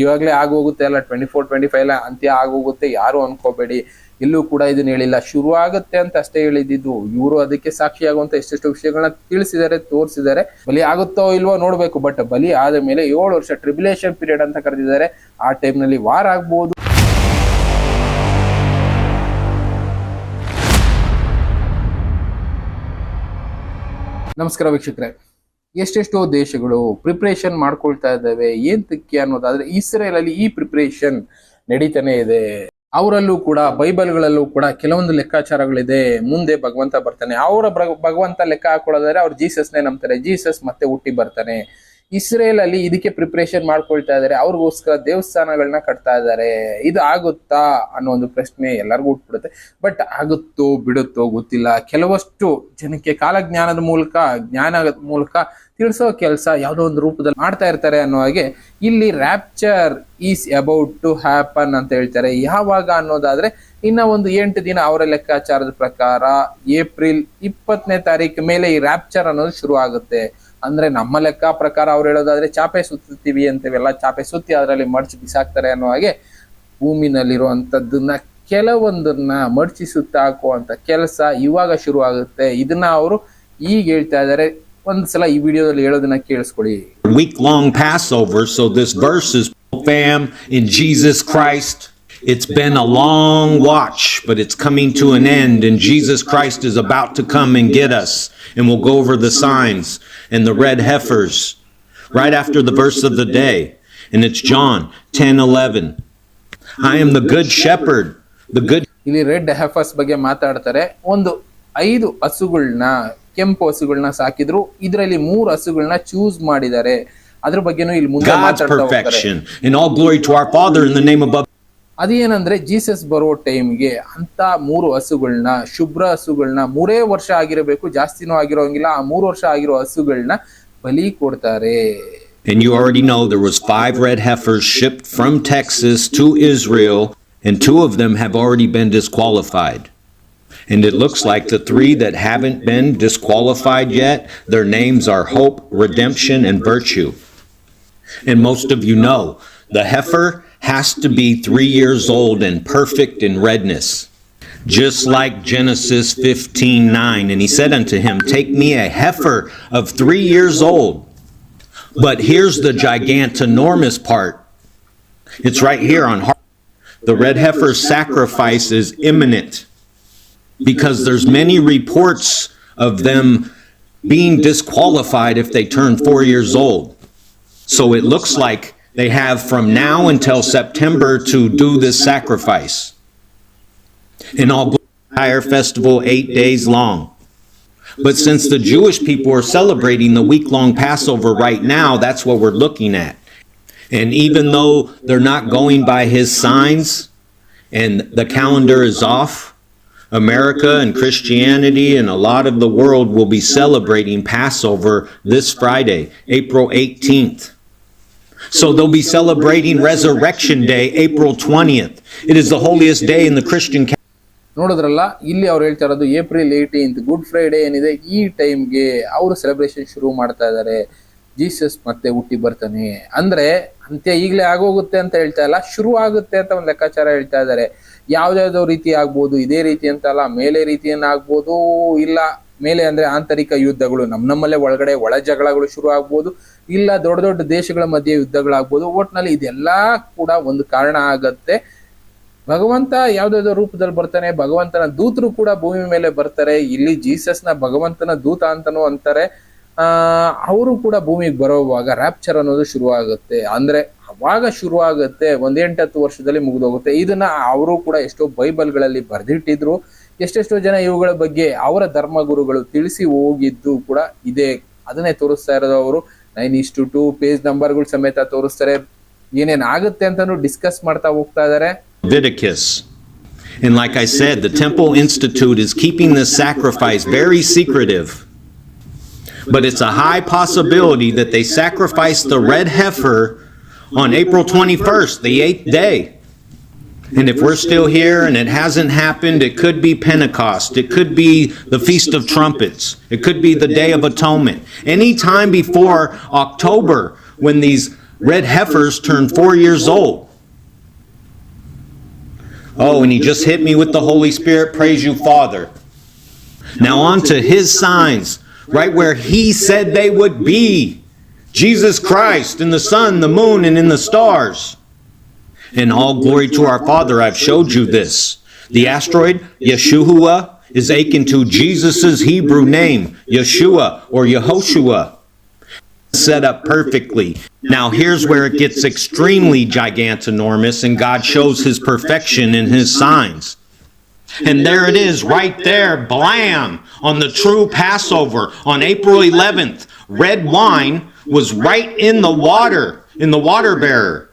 ಇವಾಗಲೇ ಆಗೋಗುತ್ತೆ ಅಲ್ಲ ಟ್ವೆಂಟಿ ಫೋರ್ ಟ್ವೆಂಟಿ ಫೈವ್ ಅಂತ್ಯ ಆಗೋಗುತ್ತೆ, ಯಾರು ಅನ್ಕೋಬೇಡಿ. ಇಲ್ಲೂ ಕೂಡ ಇದನ್ನ ಹೇಳಿಲ್ಲ. ಶುರು ಆಗುತ್ತೆ ಅಂತ ಅಷ್ಟೇ ಹೇಳಿದ್ದು. ಇವರು ಅದಕ್ಕೆ ಸಾಕ್ಷಿಯಾಗುವಂತ ಎಷ್ಟೆಷ್ಟು ವಿಷಯಗಳನ್ನ ತಿಳಿಸಿದ್ದಾರೆ, ತೋರಿಸಿದ್ದಾರೆ. ಬಲಿ ಆಗುತ್ತೋ ಇಲ್ವೋ ನೋಡ್ಬೇಕು ಬಟ್ ಬಲಿ ಆದ ಮೇಲೆ ಏಳು ವರ್ಷ ಟ್ರಿಬ್ಯುಲೇಷನ್ ಪೀರಿಯಡ್ ಅಂತ ಕರೆದಿದ್ದಾರೆ. ಆ ಟೈಮ್ನಲ್ಲಿ ವಾರ ಆಗ್ಬೋದು. ನಮಸ್ಕಾರ ವೀಕ್ಷಕರೇ. ಎಷ್ಟೆಷ್ಟೋ ದೇಶಗಳು ಪ್ರಿಪ್ರೇಷನ್ ಮಾಡ್ಕೊಳ್ತಾ ಇದ್ದಾವೆ ಏಂತಕ್ಕೆ ಅನ್ನೋದಾದ್ರೆ ಇಸ್ರೇಲ್ ಅಲ್ಲಿ ಈ ಪ್ರಿಪ್ರೇಷನ್ ನಡೀತಾನೆ ಇದೆ. ಅವರಲ್ಲೂ ಕೂಡ, ಬೈಬಲ್ಗಳಲ್ಲೂ ಕೂಡ ಕೆಲವೊಂದು ಲೆಕ್ಕಾಚಾರಗಳಿದೆ. ಮುಂದೆ ಭಗವಂತ ಬರ್ತಾನೆ. ಅವರ ಭಗವಂತ ಲೆಕ್ಕ ಹಾಕೊಳ್ಳೋದಾದ್ರೆ ಅವ್ರು ಜೀಸಸ್ನೇ ನಂಬ್ತಾರೆ. ಜೀಸಸ್ ಮತ್ತೆ ಹುಟ್ಟಿ ಬರ್ತಾನೆ. ಇಸ್ರೇಲ್ ಅಲ್ಲಿ ಇದಕ್ಕೆ ಪ್ರಿಪ್ರೇಷನ್ ಮಾಡ್ಕೊಳ್ತಾ ಇದ್ದಾರೆ ಅವ್ರಿಗೋಸ್ಕರ ದೇವಸ್ಥಾನಗಳನ್ನ ಕಟ್ತಾ ಇದ್ದಾರೆ ಇದು ಆಗುತ್ತಾ ಅನ್ನೋ ಒಂದು ಪ್ರಶ್ನೆ ಎಲ್ಲರಿಗೂ ಉಟ್ಬಿಡುತ್ತೆ. ಬಟ್ ಆಗುತ್ತೋ ಬಿಡುತ್ತೋ ಗೊತ್ತಿಲ್ಲ. ಕೆಲವಷ್ಟು ಜನಕ್ಕೆ ಕಾಲಜ್ಞಾನದ ಮೂಲಕ, ಜ್ಞಾನದ ಮೂಲಕ ತಿಳಿಸೋ ಕೆಲಸ ಯಾವುದೋ ಒಂದು ರೂಪದಲ್ಲಿ ಮಾಡ್ತಾ ಇರ್ತಾರೆ ಅನ್ನೋ ಹಾಗೆ ಇಲ್ಲಿ rapture is about to happen ಅಂತ ಹೇಳ್ತಾರೆ. ಯಾವಾಗ ಅನ್ನೋದಾದ್ರೆ ಇನ್ನ ಒಂದು ಎಂಟು ದಿನ ಅವರ ಲೆಕ್ಕಾಚಾರದ ಪ್ರಕಾರ ಏಪ್ರಿಲ್ ಇಪ್ಪತ್ತನೇ ತಾರೀಕು ಮೇಲೆ ಈ ರ್ಯಾಪ್ಚರ್ ಅನ್ನೋದು ಶುರು ಆಗುತ್ತೆ ಅಂದ್ರೆ ನಮ್ಮ ಲೆಕ್ಕ ಪ್ರಕಾರ ಅವ್ರು ಹೇಳೋದಾದ್ರೆ ಚಾಪೆ ಸುತ್ತೀವಿ ಅಂತೇವೆಲ್ಲ ಚಾಪೆ ಸುತ್ತಿ ಅದರಲ್ಲಿ ಮಡ್ಚಿ ಬಿಸಾಕ್ತಾರೆ ಅನ್ನೋ ಹಾಗೆ ಭೂಮಿನಲ್ಲಿರುವಂತದ್ದನ್ನ ಕೆಲವೊಂದನ್ನ ಮಡ್ಚಿ ಸುತ್ತಾಕುವಂತ ಕೆಲಸ ಇವಾಗ ಶುರು ಆಗುತ್ತೆ ಇದನ್ನ ಅವರು ಈಗ ಹೇಳ್ತಾ ಇದ್ದಾರೆ ಒಂದ್ಸಲ ಈ ವಿಡಿಯೋದಲ್ಲಿ ಹೇಳೋದನ್ನ ಕೇಳಿಸ್ಕೊಳ್ಳಿ long long Passover. So this verse is fam in Jesus Christ. It's been a long watch, but it's coming to an end, and Jesus Christ is about to come and get us. And we'll go over the signs and the red heifers right after the verse of the day. And it's John 10 11. I am the good shepherd, the good ಇಲ್ಲಿ red heifers ಬಗ್ಗೆ ಮಾತಾಡ್ತಾರೆ ಒಂದು ಐದು ಹಸುಗಳನ್ನ ಕೆಂಪು ಹಸುಗಳನ್ನ ಸಾಕಿದ್ರು ಇದರಲ್ಲಿ ಮೂರು ಹಸುಗಳನ್ನ ಚೂಸ್ ಮಾಡಿದ್ದಾರೆ ಅದ್ರ ಬಗ್ಗೆನೂ ಇಲ್ಲಿ ಮುಂದೆ God's ಮಾತಾಡ್ತಾ ಹೋಗ್ತಾರೆ perfection. And all glory to our Father in the name above. ಅದೇನಂದ್ರೆ ಜೀಸಸ್ ಬರೋ ಟೈಮ್ಗೆ ಅಂತ ಮೂರು ಹಸುಗಳನ್ನ ಶುಭ್ರ ಹಸುಗಳನ್ನ ಮೂರೇ ವರ್ಷ ಆಗಿರಬೇಕು ಜಾಸ್ತಿನೂ ಆಗಿರೋಂಗಿಲ್ಲ ಆ ಮೂರು ವರ್ಷ ಆಗಿರೋ ಹಸುಗಳನ್ನ ಬಲಿ ಕೊಡ್ತಾರೆ And you already know there was five red heifers shipped from Texas to Israel, and two of them have already been disqualified. And it looks like the three that haven't been disqualified yet, their names are Hope, Redemption, and Virtue. And most of you know the heifer has to be three years old and perfect in redness. Just like Genesis 15 9. And he said unto him, Take me a heifer of three years old. But here's the gigantinormous part. It's right here on Har- the red heifer sacrifice is imminent because there's many reports of them being disqualified if they turn 4 years old. So it looks like they have from now until September to do this sacrifice. And all entire festival 8 days long. But since the Jewish people are celebrating the week long Passover right now, that's what we're looking at. And even though they're not going by his signs and the calendar is off, America and Christianity and a lot of the world will be celebrating Passover this Friday, April 18th. So they'll be celebrating Resurrection Day, April 20th. It is the holiest day in the Christian calendar. ನೋಡಿದ್ರಲ್ಲ ಇಲ್ಲಿ ಅವ್ರು ಹೇಳ್ತಾ ಇರೋದು April eighteenth good Friday ಏನಿದೆ ಈ ಟೈಮ್ಗೆ ಅವರು celebration ಶುರು ಮಾಡ್ತಾ ಇದ್ದಾರೆ ಜೀಸಸ್ ಮತ್ತೆ ಹುಟ್ಟಿ ಬರ್ತಾನೆ ಅಂದ್ರೆ ಅಂತ್ಯ ಈಗಲೇ ಆಗೋಗುತ್ತೆ ಅಂತ ಹೇಳ್ತಾ ಇಲ್ಲ ಶುರು ಆಗುತ್ತೆ ಅಂತ ಒಂದು ಲೆಕ್ಕಾಚಾರ ಹೇಳ್ತಾ ಇದ್ದಾರೆ ಯಾವ್ದಾವ್ದೋ ರೀತಿ ಆಗ್ಬೋದು ಇದೇ ರೀತಿ ಅಂತ ಅಲ್ಲ ಮೇಲೆ ರೀತಿಯನ್ನ ಆಗ್ಬೋದು ಇಲ್ಲ ಮೇಲೆ ಅಂದ್ರೆ ಆಂತರಿಕ ಯುದ್ಧಗಳು ನಮ್ಮ ನಮ್ಮಲ್ಲೇ ಒಳಗಡೆ ಒಳ ಜಗಳಗಳು ಶುರು ಆಗ್ಬೋದು, ಇಲ್ಲ ದೊಡ್ಡ ದೊಡ್ಡ ದೇಶಗಳ ಮಧ್ಯೆ ಯುದ್ಧಗಳಾಗ್ಬೋದು, ಒಟ್ನಲ್ಲಿ ಇದೆಲ್ಲ ಕೂಡ ಒಂದು ಕಾರಣ ಆಗತ್ತೆ. ಭಗವಂತ ಯಾವ್ದಾವ್ದೋ ರೂಪದಲ್ಲಿ ಬರ್ತಾನೆ, ಭಗವಂತನ ದೂತರು ಕೂಡ ಭೂಮಿ ಮೇಲೆ ಬರ್ತಾರೆ, ಇಲ್ಲಿ ಜೀಸಸ್ನ ಭಗವಂತನ ದೂತ ಅಂತಾನೂ ಅಂತಾರೆ. ಆ, ಅವರು ಕೂಡ ಭೂಮಿಗೆ ಬರೋವಾಗ ರ್ಯಾಪ್ಚರ್ ಅನ್ನೋದು ಶುರುವಾಗುತ್ತೆ ಅಂದ್ರೆ ಅವಾಗ ಶುರುವಾಗುತ್ತೆ ಆಗುತ್ತೆ ಒಂದ್ ಎಂಟತ್ತು ವರ್ಷದಲ್ಲಿ ಮುಗಿದೋಗುತ್ತೆ. ಇದನ್ನ ಅವರು ಕೂಡ ಎಷ್ಟೋ ಬೈಬಲ್ಗಳಲ್ಲಿ ಬರ್ದಿಟ್ಟಿದ್ರು. ಎಷ್ಟೆಷ್ಟೋ ಜನ ಇವುಗಳ ಬಗ್ಗೆ ಅವರ ಧರ್ಮಗುರುಗಳು ತಿಳಿಸಿ ಹೋಗಿದ್ದು ಕೂಡ ಇದೆ ಅದನ್ನೇ ತೋರಿಸ್ತಾ ಇರೋದು ಅವರು ನೈನ್ ಇಷ್ಟು ಟು ಪೇಜ್ ನಂಬರ್ಗಳು ಸಮೇತ ತೋರಿಸ್ತಾರೆ ಏನೇನ್ ಆಗುತ್ತೆ ಅಂತಾನು ಡಿಸ್ಕಸ್ ಮಾಡ್ತಾ ಹೋಗ್ತಾ Leviticus. And like I said, the Temple Institute is keeping this sacrifice very secretive. But it's a high possibility that they sacrificed the red heifer on April 21st, the eighth day. And if we're still here and it hasn't happened, it could be Pentecost. It could be the Feast of Trumpets. It could be the Day of Atonement. Any time before October, when these red heifers turn four years old. Oh, and he just hit me with the Holy Spirit. Praise you, Father. Now, on to his signs, right where he said they would be Jesus Christ in the sun, the moon, and in the stars. In all glory to our Father, I've showed you this. The asteroid, Yeshua, is akin to Jesus' Hebrew name, Yeshua or Yehoshua. Set up perfectly. Now, here's where it gets extremely gigantinormous, and God shows his perfection in his signs. And there it is, right there, blam, on the true Passover on April 11th. Red wine was right in the water, in the water bearer.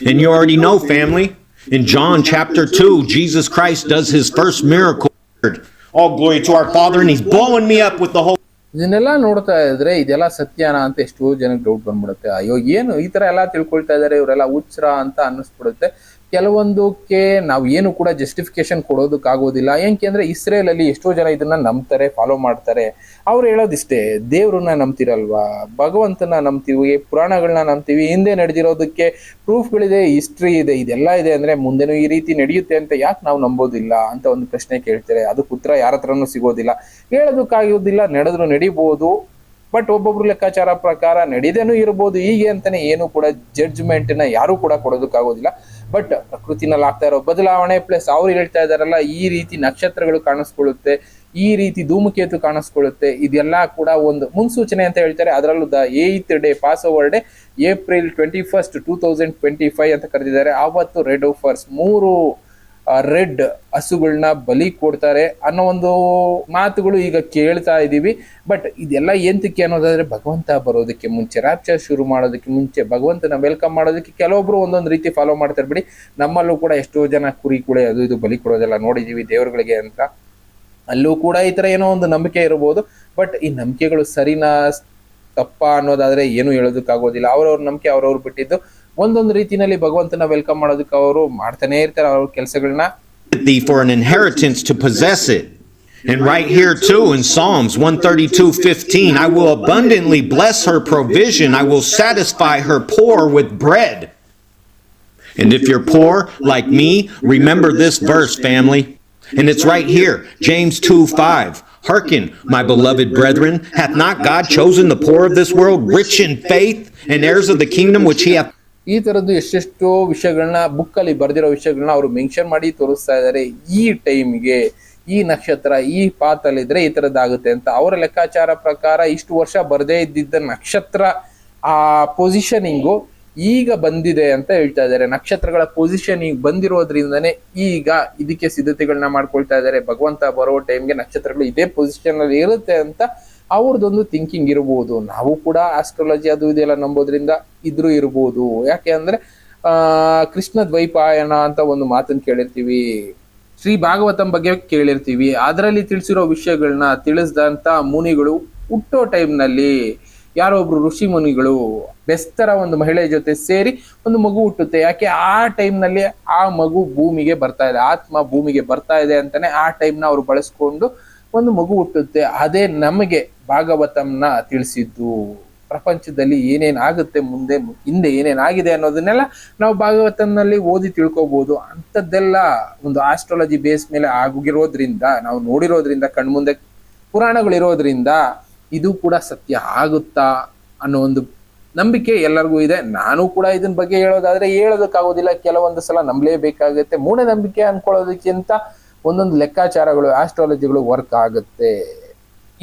And you already know, family, in John chapter 2, Jesus Christ does his first miracle. All glory to our Father, and he's blowing me up with the whole. ಇದನ್ನೆಲ್ಲ ನೋಡ್ತಾ ಇದ್ರೆ ಇದೆಲ್ಲ ಸತ್ಯನಾ ಅಂತ ಎಷ್ಟೋ ಜನಕ್ಕೆ doubt ಬಂದ್ಬಿಡುತ್ತೆ ಅಯ್ಯೋ ಏನು ಈ ತರ ಎಲ್ಲ ತಿಳ್ಕೊಳ್ತಾ ಇದಾರೆ ಇವರೆಲ್ಲ ಹುಚ್ರ ಅಂತ ಅನ್ನಿಸ್ಬಿಡುತ್ತೆ ಕೆಲವೊಂದಕ್ಕೆ ನಾವು ಏನು ಕೂಡ ಜಸ್ಟಿಫಿಕೇಶನ್ ಕೊಡೋದಕ್ಕಾಗೋದಿಲ್ಲ. ಯಾಕೆಂದ್ರೆ ಇಸ್ರೇಲ್ ಅಲ್ಲಿ ಎಷ್ಟೋ ಜನ ಇದನ್ನ ನಂಬ್ತಾರೆ ಫಾಲೋ ಮಾಡ್ತಾರೆ. ಅವ್ರು ಹೇಳೋದಿಷ್ಟೇ, ದೇವ್ರನ್ನ ನಂಬ್ತಿರಲ್ವಾ? ಭಗವಂತನ ನಂಬ್ತೀವಿ ಪುರಾಣಗಳನ್ನ ನಂಬ್ತೀವಿ, ಹಿಂದೆ ನಡೆದಿರೋದಕ್ಕೆ ಪ್ರೂಫ್ಗಳಿದೆ ಹಿಸ್ಟ್ರಿ ಇದೆ, ಇದೆಲ್ಲ ಇದೆ ಅಂದ್ರೆ ಮುಂದೆನೂ ಈ ರೀತಿ ನಡೆಯುತ್ತೆ ಅಂತ ಯಾಕೆ ನಾವು ನಂಬೋದಿಲ್ಲ ಅಂತ ಒಂದು ಪ್ರಶ್ನೆ ಕೇಳ್ತಾರೆ. ಅದಕ್ಕೆ ಉತ್ತರ ಯಾರ ಹತ್ರನೂ ಸಿಗೋದಿಲ್ಲ. ಹೇಳೋದಕ್ಕಾಗೋದಿಲ್ಲ, ನಡೆದ್ರು ನಡಿಬಹುದು ಬಟ್ ಒಬ್ಬೊಬ್ರು ಲೆಕ್ಕಾಚಾರ ಪ್ರಕಾರ ನಡೆದೇನು ಇರ್ಬೋದು. ಹೀಗೆ ಅಂತಾನೆ ಏನು ಕೂಡ ಜಡ್ಜ್ಮೆಂಟ್ನ ಯಾರು ಕೂಡ ಕೊಡೋದಕ್ಕಾಗೋದಿಲ್ಲ. ಬಟ್ ಪ್ರಕೃತಿನಲ್ಲಿ ಆಗ್ತಾ ಇರೋ ಬದಲಾವಣೆ ಪ್ಲಸ್ ಅವ್ರು ಹೇಳ್ತಾ ಇದಾರಲ್ಲ ಈ ರೀತಿ ನಕ್ಷತ್ರಗಳು ಕಾಣಿಸ್ಕೊಳ್ಳುತ್ತೆ, ಈ ರೀತಿ ಧೂಮಕೇತು ಕಾಣಿಸ್ಕೊಳ್ಳುತ್ತೆ, ಇದೆಲ್ಲ ಕೂಡ ಒಂದು ಮುನ್ಸೂಚನೆ ಅಂತ ಹೇಳ್ತಾರೆ. ಅದರಲ್ಲೂ the eighth day Passover day April twenty first two thousand twenty five ಅಂತ ಕರೆದಿದ್ದಾರೆ. ಆವತ್ತು ರೆಡ್ ಓಫರ್ಸ್ ಮೂರು ರೆಡ್ ಹಸುಗಳನ್ನ ಬಲಿ ಕೊಡ್ತಾರೆ ಅನ್ನೋ ಒಂದು ಮಾತುಗಳು ಈಗ ಕೇಳ್ತಾ ಇದ್ದೀವಿ. ಬಟ್ ಇದೆಲ್ಲ ಎಂತಕ್ಕೆ ಅನ್ನೋದಾದ್ರೆ ಭಗವಂತ ಬರೋದಕ್ಕೆ ಮುಂಚೆ ರಾಪ್ಚ ಶುರು ಮಾಡೋದಕ್ಕೆ ಮುಂಚೆ, ಭಗವಂತನ ವೆಲ್ಕಮ್ ಮಾಡೋದಕ್ಕೆ ಕೆಲವೊಬ್ರು ಒಂದೊಂದು ರೀತಿ ಫಾಲೋ ಮಾಡ್ತಾರೆ ಬಿಡಿ. ನಮ್ಮಲ್ಲೂ ಕೂಡ ಎಷ್ಟೋ ಜನ ಕುರಿ ಕುಳೆ ಅದು ಇದು ಬಲಿ ಕೊಡೋದೆಲ್ಲ ನೋಡಿದೀವಿ ದೇವರುಗಳಿಗೆ ಅಂತ. ಅಲ್ಲೂ ಕೂಡ ಈ ತರ ಏನೋ ಒಂದು ನಂಬಿಕೆ ಇರಬಹುದು ಬಟ್ ಈ ನಂಬಿಕೆಗಳು ಸರಿನಾ ತಪ್ಪ ಅನ್ನೋದಾದ್ರೆ ಏನು ಹೇಳೋದಕ್ಕಾಗೋದಿಲ್ಲ. ಅವ್ರವ್ರ ನಂಬಿಕೆ ಅವ್ರವ್ರು ಬಿಟ್ಟಿದ್ದು. ಒಂದೊಂದು ರೀತಿನಲ್ಲಿ ಭಗವಂತನ ವೆಲ್ಕಮ್ ಮಾಡೋದಕ್ಕೆ ಅವರು ಮಾಡ್ತಾನೆ ಇರ್ತಾರೆ ಅವ್ರ ಕೆಲಸಗಳನ್ನ thee for an inheritance to possess it. And right here too in Psalms 132:15, I will abundantly bless her provision. I will satisfy her poor with bread. And if you're poor like me, remember this verse, family. And it's right here, James 2:5. Hearken, my beloved brethren, hath not God chosen the poor of this world rich in faith and heirs of the kingdom which he hath ಈ ತರದ್ದು ಎಷ್ಟೆಷ್ಟೋ ವಿಷಯಗಳನ್ನ book ಅಲ್ಲಿ ಬರ್ದಿರೋ ವಿಷಯಗಳನ್ನ ಅವರು mention ಮಾಡಿ ತೋರಿಸ್ತಾ ಇದ್ದಾರೆ ಈ ಟೈಮ್ಗೆ ಈ ನಕ್ಷತ್ರ, ಈ ಪಾತಲ್ಲಿದ್ರೆ ಈ ತರದ್ದಾಗುತ್ತೆ ಅಂತ ಅವರ ಲೆಕ್ಕಾಚಾರ ಪ್ರಕಾರ ಇಷ್ಟು ವರ್ಷ ಬರ್ದೇ ಇದ್ದಿದ್ದ ನಕ್ಷತ್ರ, ಆ ಪೊಸಿಷನಿಂಗು ಈಗ ಬಂದಿದೆ ಅಂತ ಹೇಳ್ತಾ ಇದ್ದಾರೆ ನಕ್ಷತ್ರಗಳ ಪೊಸಿಷನ್ ಈಗ ಬಂದಿರೋದ್ರಿಂದನೇ ಈಗ ಇದಕ್ಕೆ ಸಿದ್ಧತೆಗಳನ್ನ ಮಾಡ್ಕೊಳ್ತಾ ಇದ್ದಾರೆ ಭಗವಂತ ಬರೋ ಟೈಮ್ಗೆ ನಕ್ಷತ್ರಗಳು ಇದೇ ಪೊಸಿಷನ್ ಅಲ್ಲಿ ಇರುತ್ತೆ ಅಂತ ಅವ್ರದ್ದೊಂದು ಥಿಂಕಿಂಗ್ ಇರ್ಬೋದು. ನಾವು ಕೂಡ ಆಸ್ಟ್ರಾಲಜಿ ಅದು ಇದೆಲ್ಲ ನಂಬೋದ್ರಿಂದ ಇದ್ರೂ ಇರ್ಬೋದು. ಯಾಕೆ ಅಂದ್ರೆ, ಆ, ಕೃಷ್ಣ ದ್ವೈಪಾಯನ ಅಂತ ಒಂದು ಮಾತನ್ನು ಕೇಳಿರ್ತೀವಿ. ಶ್ರೀ ಭಾಗವತಂ ಬಗ್ಗೆ ಕೇಳಿರ್ತೀವಿ. ಅದರಲ್ಲಿ ತಿಳಿಸಿರೋ ವಿಷಯಗಳನ್ನ ತಿಳಿಸಿದಂತ ಮುನಿಗಳು ಹುಟ್ಟೋ ಟೈಮ್ನಲ್ಲಿ ಯಾರೋ ಒಬ್ರು ಋಷಿ ಮುನಿಗಳು ಬೆಸ್ತರ ಒಂದು ಮಹಿಳೆ ಜೊತೆ ಸೇರಿ ಒಂದು ಮಗು ಹುಟ್ಟುತ್ತೆ. ಯಾಕೆ ಆ ಟೈಮ್ನಲ್ಲಿ ಆ ಮಗು ಭೂಮಿಗೆ ಬರ್ತಾ ಇದೆ. ಆತ್ಮ ಭೂಮಿಗೆ ಬರ್ತಾ ಇದೆ ಅಂತಾನೆ ಆ ಟೈಮ್ನ ಅವ್ರು ಬಳಸ್ಕೊಂಡು ಒಂದು ಮಗು ಹುಟ್ಟುತ್ತೆ. ಅದೇ ನಮಗೆ ಭಾಗವತಂನ ತಿಳಿಸಿದ್ದು, ಪ್ರಪಂಚದಲ್ಲಿ ಏನೇನು ಆಗುತ್ತೆ ಮುಂದೆ, ಹಿಂದೆ ಏನೇನಾಗಿದೆ ಅನ್ನೋದನ್ನೆಲ್ಲ ನಾವು ಭಾಗವತನಲ್ಲಿ ಓದಿ ತಿಳ್ಕೋಬಹುದು ಅಂಥದ್ದೆಲ್ಲ ಒಂದು ಆಸ್ಟ್ರಾಲಜಿ ಬೇಸ್ ಮೇಲೆ ಆಗಿರೋದ್ರಿಂದ ನಾವು ನೋಡಿರೋದ್ರಿಂದ, ಕಣ್ಮುಂದೆ ಪುರಾಣಗಳಿರೋದ್ರಿಂದ ಇದು ಕೂಡ ಸತ್ಯ ಆಗುತ್ತಾ ಅನ್ನೋ ಒಂದು ನಂಬಿಕೆ ಎಲ್ಲರಿಗೂ ಇದೆ. ನಾನು ಕೂಡ ಇದನ್ನ ಬಗ್ಗೆ ಹೇಳೋದಾದ್ರೆ ಹೇಳೋದಕ್ಕಾಗೋದಿಲ್ಲ. ಕೆಲವೊಂದು ಸಲ ನಂಬಲೇಬೇಕಾಗುತ್ತೆ. ಮೂಢನಂಬಿಕೆ ಅನ್ಕೊಳ್ಳೋದಕ್ಕಿಂತ ಒಂದೊಂದು ಲೆಕ್ಕಾಚಾರಗಳು ಆಸ್ಟ್ರಾಲಜಿಗಳು ವರ್ಕ್ ಆಗುತ್ತೆ.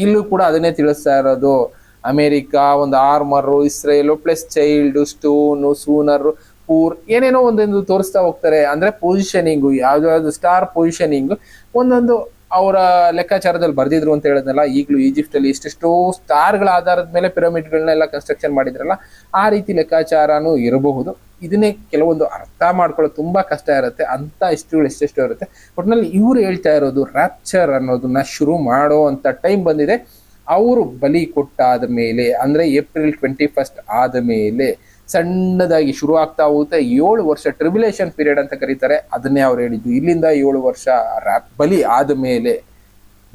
ಇಲ್ಲೂ ಕೂಡ ಅದನ್ನೇ ತಿಳಿಸ್ತಾ ಇರೋದು. ಅಮೆರಿಕ, ಒಂದು armour Israel plus child stone sooner poor ಏನೇನೋ ಒಂದೊಂದು ತೋರಿಸ್ತಾ ಹೋಗ್ತಾರೆ. ಅಂದ್ರೆ ಪೊಸಿಷನಿಂಗು ಯಾವ್ದಾವ್ದು ಸ್ಟಾರ್ ಪೊಸಿಷನಿಂಗ್ ಒಂದೊಂದು ಅವರ ಲೆಕ್ಕಾಚಾರದಲ್ಲಿ ಬರ್ದಿದ್ರು ಅಂತ ಹೇಳಿದ್ನಲ್ಲ ಈಗಲೂ ಈಜಿಪ್ಟ್ ಅಲ್ಲಿ ಇಷ್ಟೆಷ್ಟೋ ಸ್ಟಾರ್ಗಳ ಆಧಾರದ ಮೇಲೆ ಪಿರಮಿಡ್ಗಳನ್ನೆಲ್ಲ ಕನ್ಸ್ಟ್ರಕ್ಷನ್ ಮಾಡಿದ್ರಲ್ಲ, ಆ ರೀತಿ ಲೆಕ್ಕಾಚಾರನೂ ಇರಬಹುದು. ಇದನ್ನೇ ಕೆಲವೊಂದು ಅರ್ಥ ಮಾಡ್ಕೊಳ್ಳೋದು ತುಂಬಾ ಕಷ್ಟ ಇರುತ್ತೆ, ಅಂತ ಇಷ್ಟಗಳು ಎಷ್ಟೆಷ್ಟು ಇರುತ್ತೆ. ಒಟ್ನಲ್ಲಿ ಇವ್ರು ಹೇಳ್ತಾ ಇರೋದು ರ್ಯಾಪ್ಚರ್ ಅನ್ನೋದನ್ನ ಶುರು ಮಾಡೋ ಅಂತ ಟೈಮ್ ಬಂದಿದೆ. ಅವರು ಬಲಿ ಕೊಟ್ಟಾದ ಮೇಲೆ, ಅಂದ್ರೆ ಏಪ್ರಿಲ್ ಟ್ವೆಂಟಿ ಫಸ್ಟ್ ಆದ ಮೇಲೆ ಸಣ್ಣದಾಗಿ ಶುರು ಆಗ್ತಾ ಹೋಗುತ್ತೆ. ಏಳು ವರ್ಷ ಟ್ರಿಬ್ಯುಲೇಷನ್ ಪೀರಿಯಡ್ ಅಂತ ಕರೀತಾರೆ. ಅದನ್ನೇ ಅವ್ರು ಹೇಳಿದ್ದು. ಇಲ್ಲಿಂದ ಏಳು ವರ್ಷ ರ್ಯಾಪ್ ಬಲಿ ಆದ ಮೇಲೆ.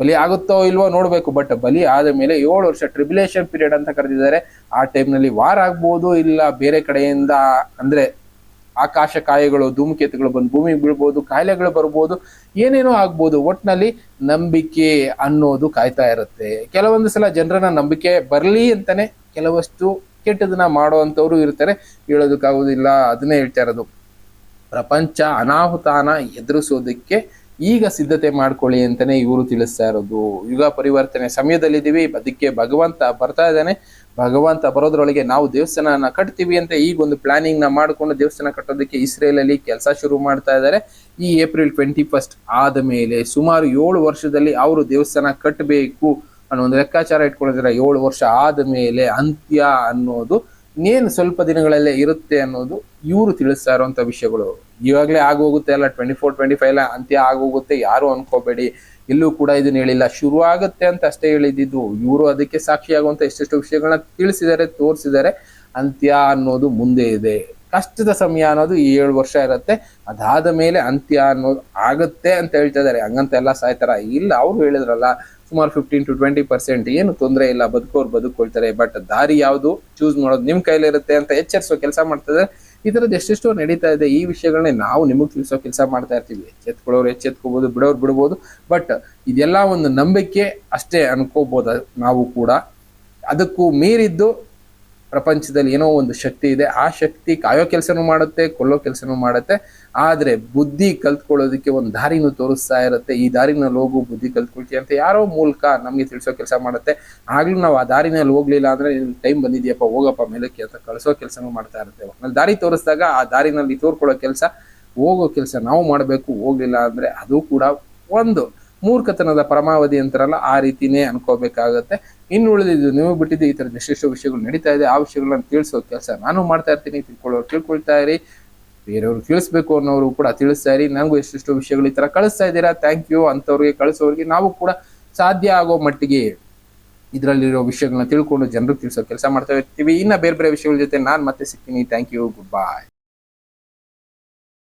ಬಲಿ ಆಗುತ್ತೋ ಇಲ್ವೋ ನೋಡಬೇಕು ಬಟ್ ಬಲಿ ಆದ ಮೇಲೆ ಏಳು ವರ್ಷ ಟ್ರಿಬ್ಯುಲೇಷನ್ ಪೀರಿಯಡ್ ಅಂತ ಕರೆದಿದ್ದಾರೆ. ಆ ಟೈಮ್ನಲ್ಲಿ ವಾರ್ ಆಗ್ಬೋದು ಇಲ್ಲ, ಬೇರೆ ಕಡೆಯಿಂದ ಅಂದ್ರೆ ಆಕಾಶ ಕಾಯಗಳು, ಧೂಮಕೇತುಗಳು ಬಂದು ಭೂಮಿಗೆ ಬೀಳ್ಬೋದು, ಕಾಯಿಲೆಗಳು ಬರ್ಬೋದು, ಏನೇನೋ ಆಗ್ಬೋದು ಒಟ್ಟಿನಲ್ಲಿ ನಂಬಿಕೆ ಅನ್ನೋದು ಕಾಯ್ತಾ ಇರುತ್ತೆ. ಕೆಲವೊಂದು ಸಲ ಜನರನ್ನ ನಂಬಿಕೆ ಬರಲಿ ಅಂತಾನೆ ಕೆಲವಷ್ಟು ಕೆಟ್ಟದನ್ನ ಮಾಡುವಂಥವ್ರು ಇರ್ತಾರೆ. ಹೇಳೋದಕ್ಕಾಗೋದಿಲ್ಲ, ಅದನ್ನೇ ಹೇಳ್ತಾ ಇರೋದು. ಪ್ರಪಂಚ ಅನಾಹುತಾನ ಎದುರಿಸೋದಕ್ಕೆ ಈಗ ಸಿದ್ಧತೆ ಮಾಡ್ಕೊಳ್ಳಿ ಅಂತಾನೆ ಇವರು ತಿಳಿಸ್ತಾ ಇರೋದು. ಯುಗ ಪರಿವರ್ತನೆ ಸಮಯದಲ್ಲಿದ್ದೀವಿ, ಅದಕ್ಕೆ ಭಗವಂತ ಬರ್ತಾ ಇದ್ದಾನೆ. ಭಗವಂತ ಬರೋದ್ರೊಳಗೆ ನಾವು ದೇವಸ್ಥಾನನ ಕಟ್ತೀವಿ ಅಂತ ಈಗ ಒಂದು ಪ್ಲಾನಿಂಗ್ನ ಮಾಡ್ಕೊಂಡು ದೇವಸ್ಥಾನ ಕಟ್ಟೋದಕ್ಕೆ ಇಸ್ರೇಲ್ ಅಲ್ಲಿ ಕೆಲಸ ಶುರು ಮಾಡ್ತಾ ಇದ್ದಾರೆ. ಈ ಏಪ್ರಿಲ್ ಟ್ವೆಂಟಿ ಫಸ್ಟ್ ಆದ ಮೇಲೆ ಸುಮಾರು ಏಳು ವರ್ಷದಲ್ಲಿ ಅವರು ದೇವಸ್ಥಾನ ಕಟ್ಟಬೇಕು ಅನ್ನೋ ಒಂದು ಲೆಕ್ಕಾಚಾರ ಇಟ್ಕೊಂಡಿದ್ದಾರೆ. ಏಳು ವರ್ಷ ಆದ ಮೇಲೆ ಅಂತ್ಯ ಅನ್ನೋದು ಇನ್ನೇನು ಸ್ವಲ್ಪ ದಿನಗಳಲ್ಲೇ ಇರುತ್ತೆ ಅನ್ನೋದು ಇವರು ತಿಳಿಸ್ತಾ ಇರುವಂತ ವಿಷಯಗಳು ಇವಾಗಲೇ ಆಗೋಗುತ್ತೆ ಅಲ್ಲ ಟ್ವೆಂಟಿ ಫೋರ್ ಟ್ವೆಂಟಿ ಫೈವ್ ಅಂತ್ಯ ಆಗೋಗುತ್ತೆ, ಯಾರು ಅನ್ಕೋಬೇಡಿ. ಎಲ್ಲೂ ಕೂಡ ಇದನ್ನ ಹೇಳಿಲ್ಲ. ಶುರುವಾಗುತ್ತೆ ಅಂತ ಅಷ್ಟೇ ಹೇಳಿದ್ದು. ಇವರು ಅದಕ್ಕೆ ಸಾಕ್ಷಿಯಾಗುವಂತ ಎಷ್ಟೆಷ್ಟು ವಿಷಯಗಳನ್ನ ತಿಳಿಸಿದ್ದಾರೆ, ತೋರಿಸಿದ್ದಾರೆ. ಅಂತ್ಯ ಅನ್ನೋದು ಮುಂದೆ ಇದೆ. ಕಷ್ಟದ ಸಮಯ ಅನ್ನೋದು ಈ ಏಳು ವರ್ಷ ಇರುತ್ತೆ. ಅದಾದ ಮೇಲೆ ಅಂತ್ಯ ಅನ್ನೋದು ಆಗತ್ತೆ ಅಂತ ಹೇಳ್ತಾ ಇದಾರೆ. ಹಂಗಂತ ಎಲ್ಲ ಸಾಯ್ತಾರ. ಇಲ್ಲ, ಅವ್ರು ಹೇಳಿದ್ರಲ್ಲ, ಸುಮಾರು ಫಿಫ್ಟೀನ್ ಟು ಟ್ವೆಂಟಿ ಪರ್ಸೆಂಟ್ ಏನು ತೊಂದರೆ ಇಲ್ಲ. ಬದುಕೋರು ಬದುಕೊಳ್ತಾರೆ. ಬಟ್ ದಾರಿ ಯಾವುದು? ಚೂಸ್ ಮಾಡೋದು ನಿಮ್ ಕೈಲಿರುತ್ತೆ ಅಂತ ಎಚ್ಚರಿಸೋ ಕೆಲಸ ಮಾಡ್ತಿದ್ದಾರೆ ಈ ಥರದ್ದು ಎಷ್ಟೆಷ್ಟೋ ನಡೀತಾ ಇದೆ. ಈ ವಿಷಯಗಳನ್ನೇ ನಾವು ನಿಮಗೆ ತಿಳಿಸೋ ಕೆಲಸ ಮಾಡ್ತಾ ಇರ್ತೀವಿ. ಎಚ್ಚೆತ್ಕೊಳ್ಳೋರು ಎಚ್ಚೆತ್ಕೋಬಹುದು ಬಿಡೋರು ಬಿಡ್ಬೋದು. ಬಟ್ ಇದೆಲ್ಲ ಒಂದು ನಂಬಿಕೆ ಅಷ್ಟೇ ಅನ್ಕೋಬಹುದು ನಾವು ಕೂಡ. ಅದಕ್ಕೂ ಮೀರಿದ್ದು ಪ್ರಪಂಚದಲ್ಲಿ ಏನೋ ಒಂದು ಶಕ್ತಿ ಇದೆ, ಆ ಶಕ್ತಿ ಕಾಯೋ ಕೆಲಸನೂ ಮಾಡುತ್ತೆ, ಕೊಲ್ಲೋ ಕೆಲಸನೂ ಮಾಡುತ್ತೆ. ಆದರೆ ಬುದ್ಧಿ ಕಲ್ತ್ಕೊಳ್ಳೋದಕ್ಕೆ ಒಂದು ದಾರಿನೂ ತೋರಿಸ್ತಾ ಇರುತ್ತೆ. ಈ ದಾರಿನಲ್ಲಿ ಹೋಗು ಬುದ್ಧಿ ಕಲ್ತ್ಕೊಳ್ತೀವಿ ಅಂತ ಯಾರೋ ಮೂಲಕ ನಮಗೆ ತಿಳಿಸೋ ಕೆಲಸ ಮಾಡುತ್ತೆ. ಆಗಲೂ ನಾವು ಆ ದಾರಿನಲ್ಲಿ ಹೋಗ್ಲಿಲ್ಲ ಅಂದರೆ ಟೈಮ್ ಬಂದಿದೆಯಪ್ಪ, ಹೋಗಪ್ಪ ಮೇಲಕ್ಕೆ ಅಂತ ಕಳಿಸೋ ಕೆಲಸನೂ ಮಾಡ್ತಾ ಇರುತ್ತೆ. ದಾರಿ ತೋರಿಸಿದಾಗ ಆ ದಾರಿನಲ್ಲಿ ತೋರ್ಕೊಳ್ಳೋ ಕೆಲಸ, ಹೋಗೋ ಕೆಲಸ ನಾವು ಮಾಡಬೇಕು, ಹೋಗ್ಲಿಲ್ಲ ಅಂದರೆ ಅದು ಕೂಡ ಒಂದು ಮೂರ್ಖತನದ ಪರಮಾವಧಿ ಅಂತಾರಲ್ಲ, ಆ ರೀತಿನೇ ಅನ್ಕೋಬೇಕಾಗತ್ತೆ. ಇನ್ನು ಉಳಿದಿದ್ದು ನೀವು ಬಿಟ್ಟಿದ್ದು ಈ ಥರದ ವಿಶೇಷ ವಿಷಯಗಳು ನಡೀತಾ ಇದೆ, ಆ ವಿಷಯಗಳನ್ನ ತಿಳಿಸೋ ಕೆಲಸ ನಾನು ಮಾಡ್ತಾ ಇರ್ತೀನಿ, ತಿಳ್ಕೊಳ್ಳೋರು ತಿಳ್ಕೊಳ್ತಾ ಇರಿ, ಬೇರೆಯವ್ರು ತಿಳಿಸ್ಬೇಕು ಅನ್ನೋರು ಕೂಡ ತಿಳಿಸ್ತಾ ಇರಿ, ನನಗೂ ಎಷ್ಟೆಷ್ಟು ವಿಷಯಗಳು ಈ ತರ ಕಳಿಸ್ತಾ ಇದ್ದೀರಾ ಥ್ಯಾಂಕ್ ಯು ಅಂಥವ್ರಿಗೆ ಕಳಿಸೋರಿಗೆ ನಾವು ಕೂಡ ಸಾಧ್ಯ ಆಗೋ ಮಟ್ಟಿಗೆ ಇದರಲ್ಲಿರೋ ವಿಷಯಗಳನ್ನ ತಿಳ್ಕೊಂಡು ಜನರಿಗೆ ತಿಳಿಸೋ ಕೆಲಸ ಮಾಡ್ತಾ ಇರ್ತೀವಿ. ಇನ್ನ ಬೇರೆ ಬೇರೆ ವಿಷಯಗಳ ಜೊತೆ ನಾನು ಮತ್ತೆ ಸಿಗ್ತೀನಿ. Thank you good bye